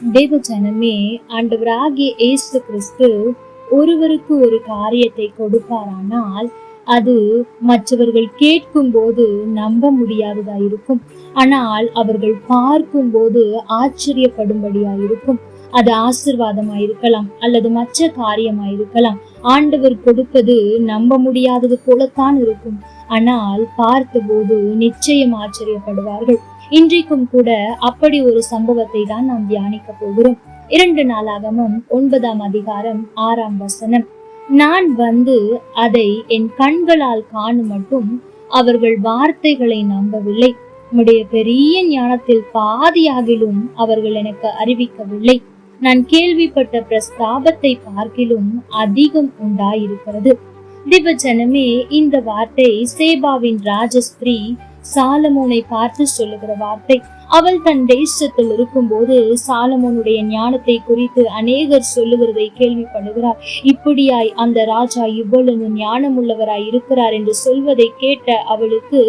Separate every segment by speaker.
Speaker 1: தேவ ஜனமே ஆண்டவராகிய இயேசு கிறிஸ்து ஒருவருக்கு ஒரு காரியத்தை கொடுப்பாரானால் அது மற்றவர்கள் கேட்கும் போது நம்ப முடியாததா இருக்கும். ஆனால் அவர்கள் பார்க்கும் போது ஆச்சரியப்படும்படியா இருக்கும். அது ஆசிர்வாதமா இருக்கலாம் அல்லது மற்ற காரியமா இருக்கலாம். ஆண்டவர் கொடுப்பது நம்ப முடியாதது போலத்தான் இருக்கும். ஆனால் பார்த்தபோது நிச்சயம் ஆச்சரியப்படுவார்கள். இன்றைக்கும் கூட அப்படி ஒரு சம்பவத்தை தான் நாம் தியானிக்க போகிறோம். இரண்டு நாளாகமும் ஒன்பதாம் அதிகாரம் ஆறாம் வசனம். நான் வந்து அதை என் கண்களால் காணும் மட்டும் அவர்கள் வார்த்தைகளை நம்பவில்லை. உம்முடைய பெரிய ஞானத்தில் பாதியாகிலும் அவர்கள் எனக்கு அறிவிக்கவில்லை. நான் கேள்விப்பட்ட பிரஸ்தாபத்தை பார்க்கிலும் அதிகம் உண்டாயிருக்கிறது. திவஜனமே இந்த வார்த்தை சேபாவின் ராஜஸ்திரீ சாலமோனை பார்த்து சொல்லுகிற வார்த்தை. அவள் தன் தேசத்தில் இருக்கும்போது சாலமோனுடைய ஞானத்தை குறித்து அநேகர் சொல்லுகிறதை கேள்விப்படுகிறார். இப்படியாய் அந்த ராஜா இவ்வளவு ஞானம் உள்ளவராய் இருக்கிறார் என்று சொல்வதை கேட்ட அவளுக்கு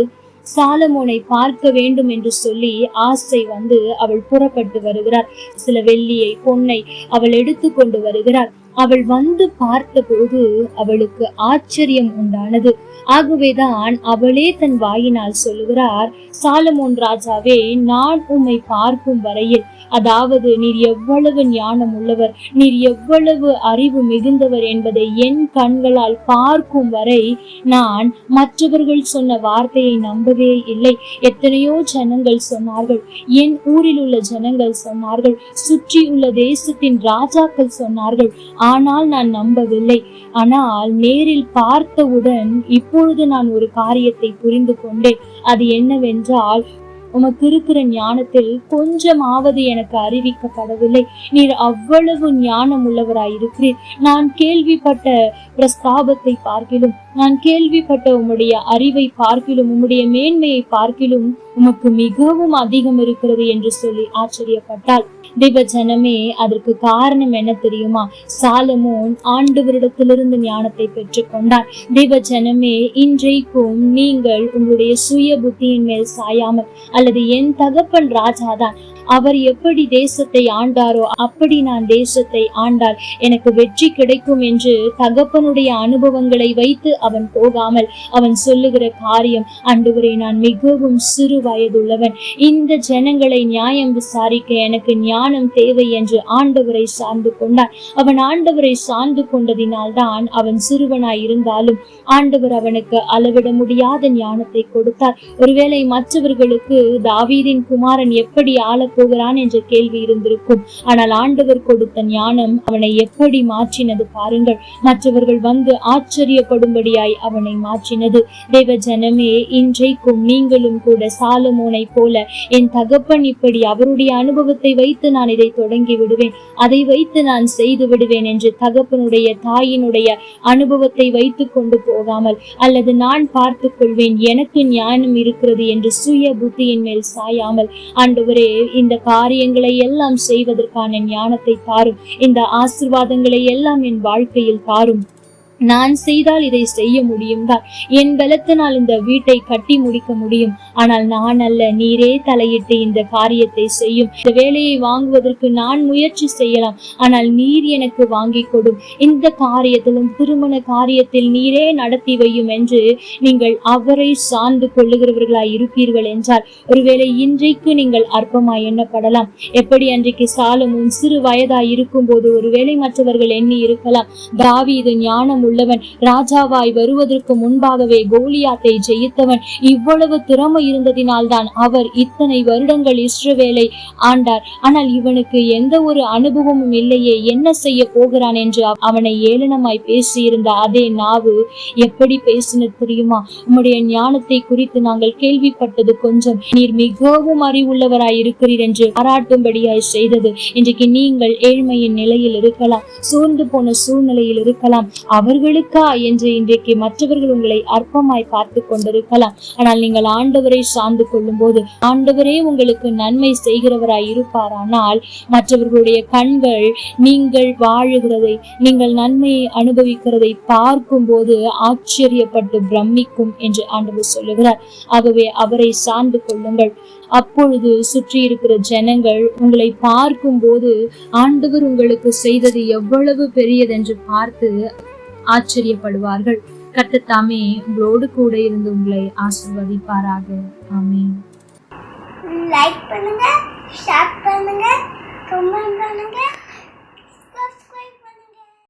Speaker 1: சாலமோனை பார்க்க வேண்டும் என்று சொல்லி ஆசை வந்து அவள் புறப்பட்டு வருகிறார். சில வெள்ளியை பொன்னை அவள் எடுத்து கொண்டு வருகிறார். அவள் வந்து பார்த்தபோது அவளுக்கு ஆச்சரியம் உண்டானது. ஆகவேதான் அவளே தன் வாயினால் சொல்லுகிறார் சாலமோன் ராஜாவே நான் உம்மை பார்க்கும் வரையில் அதாவது நீர் எவ்வளவு ஞானம் உள்ளவர் நீர் எவ்வளவு அறிவு மிகுந்தவர் என்பதை என் கண்களால் பார்க்கும் வரை நான் மற்றவர்கள் சொன்ன வார்த்தையை நம்பவே இல்லை. எத்தனையோ ஜனங்கள் சொன்னார்கள் என் ஊரில் உள்ள ஜனங்கள் சொன்னார்கள் சுற்றி உள்ள தேசத்தின் ராஜாக்கள் சொன்னார்கள். ஆனால் நான் நம்பவில்லை. ஆனால் நேரில் பார்த்தவுடன் இப்பொழுது நான் ஒரு காரியத்தை புரிந்து கொண்டேன். அது என்னவென்றால் உமக்கு இருக்கிற ஞானத்தில் கொஞ்சமாவது எனக்கு அறிவிக்கப்படவில்லை. நீர் அவ்வளவு ஞானம் உள்ளவராய் இருக்கிறீர் நான் கேள்விப்பட்ட பிரஸ்தாபத்தை பார்க்கிலும் நான் கேள்விப்பட்ட உம்முடைய அறிவை பார்க்கிலும் உம்முடைய மேன்மையை பார்க்கிலும் உமக்கு மிகவும் அதிகம் இருக்கிறது என்று சொல்லி ஆச்சரியப்பட்டாள். தேவ ஜனமே அதற்கு காரணம் என்ன தெரியுமா? சாலமோன் ஆண்டவரிடத்திலிருந்து ஞானத்தை பெற்றுக்கொண்டார் தேவ ஜனமே இன்றைக்கும் நீங்கள் உங்களுடைய சுய புத்தியின் மேல் சாயாமல் அல்லது என் தகப்பன் ராஜாதான் அவர் எப்படி தேசத்தை ஆண்டாரோ அப்படி நான் தேசத்தை ஆண்டால் எனக்கு வெற்றி கிடைக்கும் என்று தகப்பனுடைய அனுபவங்களை வைத்து அவன் போகாமல் அவன் சொல்லுகிற காரியம் அன்றுவரை நான் மிகவும் சிறு வயதுள்ளவன். இந்த ஜனங்களை நியாயம் விசாரிக்க எனக்கு ஞானம் தேவை என்று ஆண்டவரை சார்ந்து கொண்டான். அவன் ஆண்டவரை சார்ந்து கொண்டதினால் தான் அவன் சிறுவனாய் இருந்தாலும் ஆண்டவர் அவனுக்கு அளவிட முடியாத ஞானத்தை கொடுத்தார். ஒருவேளை மற்றவர்களுக்கு தாவீதின் குமாரன் எப்படி ஆளப் போகிறான் என்ற கேள்வி இருந்திருக்கும். ஆனால் ஆண்டவர் கொடுத்த ஞானம் அவனை எப்படி மாற்றினது பாருங்கள். மற்றவர்கள் வந்து ஆச்சரியப்படும்படியாய் அவனை மாற்றினது. தேவ ஜனமே இன்றைக்கும் நீங்களும் கூட சாலமோனை போல என் தகப்பன் இப்படி அவருடைய அனுபவத்தை வைத்து நான் இதை தொடங்கி விடுவேன். அதை வைத்து நான் செய்து விடுவேன் என்று தகப்பனுடைய தாயினுடைய அனுபவத்தை வைத்து கொண்டு போகாமல் அல்லது நான் பார்த்துக் கொள்வேன் எனக்கு ஞானம் இருக்கிறது என்று சுய புத்தியின் மேல் சாயாமல். ஆண்டவரே இந்த காரியங்களை எல்லாம் செய்வதற்கான ஞானத்தை தாரும் இந்த ஆசிர்வாதங்களை எல்லாம் என் வாழ்க்கையில் தாரும் நான் செய்தால் இதை செய்ய முடியும் தான். என் பலத்தினால் இந்த வீட்டை கட்டி முடிக்க முடியும். ஆனால் நான் அல்ல நீரே தலையிட்டு இந்த காரியத்தை செய்யும். இந்த வேலையை வாங்குவதற்கு நான் முயற்சி செய்யலாம். ஆனால் நீர் எனக்கு வாங்கி கொடும் இந்த காரியத்திலும் திருமண காரியத்தில் நீரே நடத்தி வையும் என்று நீங்கள் அவரை சார்ந்து கொள்ளுகிறவர்களாய் இருப்பீர்கள் என்றால் ஒருவேளை இன்றைக்கு நீங்கள் அற்பமாய் எண்ணப்படலாம். எப்படி அன்றைக்கு சாலமும் சிறு வயதாய் இருக்கும்போது ஒருவேளை மற்றவர்கள் எண்ணி இருக்கலாம். தாவி இது ஞானம் உள்ளவன். ராஜாவாய் வருவதற்கு முன்பாகவே கோலியாத்தை ஜெயித்தவன். இவ்வளவு திறமை இருந்ததினால் தான் அவர் இத்தனை வருடங்கள் இஸ்ரவேலை ஆண்டார். ஆனால் இவனுக்கு எந்த ஒரு அனுபவமும் இல்லையே. என்ன செய்ய போகிறான் என்று அவனை ஏளனமாய் பேசியிருந்த அதே நாவு எப்படி பேசினது தெரியுமா? உம்முடைய ஞானத்தை குறித்து நாங்கள் கேள்விப்பட்டது கொஞ்சம். நீர் மிகவும் அறிவுள்ளவராய் இருக்கிறீர் என்று பாராட்டும்படியாய் செய்தது. இன்றைக்கு நீங்கள் ஏழ்மையின் நிலையில் இருக்கலாம். சோர்ந்து போன சூழ்நிலையில் இருக்கலாம். அவர் அவர்களுக்கா என்று இன்றைக்கு மற்றவர்கள் உங்களை அற்பமாய் பார்த்து கொண்டிருக்கலாம். ஆனால் நீங்கள் ஆண்டவரை சார்ந்து கொள்ளும் போது ஆண்டவரே உங்களுக்கு நன்மை செய்கிறவராய் இருப்பாரானால் மற்றவர்களுடைய கண்கள் நீங்கள் வாழுகிறதை நீங்கள் நன்மையை அனுபவிக்கிறதை பார்க்கும்போது ஆச்சரியப்பட்டு பிரமிக்கும் என்று ஆண்டவர் சொல்லுகிறார். ஆகவே அவரை சார்ந்து கொள்ளுங்கள். அப்பொழுது சுற்றி இருக்கிற ஜனங்கள் உங்களை பார்க்கும்போது ஆண்டவர் உங்களுக்கு செய்தது எவ்வளவு பெரியதென்று பார்த்து ஆச்சரியப்படுவார்கள். கர்த்தத்தாமே உங்களோடு கூட இருந்து உங்களை ஆசிர்வதிப்பாராக. ஆமே
Speaker 2: லைக் பண்ணுங்க ஷேர் பண்ணுங்க கமெண்ட் பண்ணுங்க.